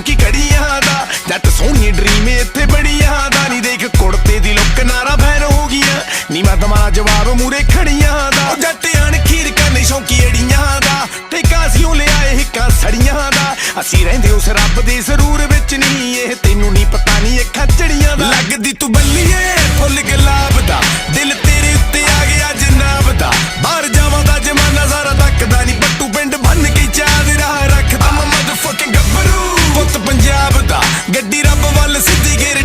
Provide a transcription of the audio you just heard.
ਚੌਂਕੀ ਕੜੀਆਂ ਦਾ। ਜੱਟ ਸੋਹਣੀ ਡਰੀਮ ਇੱਥੇ ਬੜੀਆਂ ਦਾ। ਨਹੀਂ ਦੇਖ ਕੁੜਤੇ ਦੀ ਲੁੱਕ ਨਾਰਾ ਭੈਣ ਹੋ ਗਈਆਂ। ਨੀ ਮੈਂ ਦਮਾ ਜਵਾਬ ਮੂਰੇ ਖੜੀਆਂ ਦਾ। ਜੱਟ ਅਣਖੀਰ ਕਰਨੀ ਸ਼ੌਂਕੀ ਏੜੀਆਂ ਦਾ। ਠੇਕਾ ਸਿਓ ਲਿਆਏ, ਹਿੱਕਾ ਸੜੀਆਂ ਦਾ। ਅਸੀਂ ਰਹਿੰਦੇ ਉਸ ਰੱਬ ਦੇ ਸਰੂਰ ਵਿੱਚ ਨਹੀਂ। ਇਹ ਤੈਨੂੰ ਨਹੀਂ ਪਤਾ ਨਹੀਂ ਇਹ ਖਾਚੜੀਆਂ ਦਾ। ਲੱਗਦੀ ਤੂੰ ਬੱਲੀ ਗੱਡੀ ਰੱਬ ਵੱਲ ਸਿੱਧੀ ਘੇਰੇ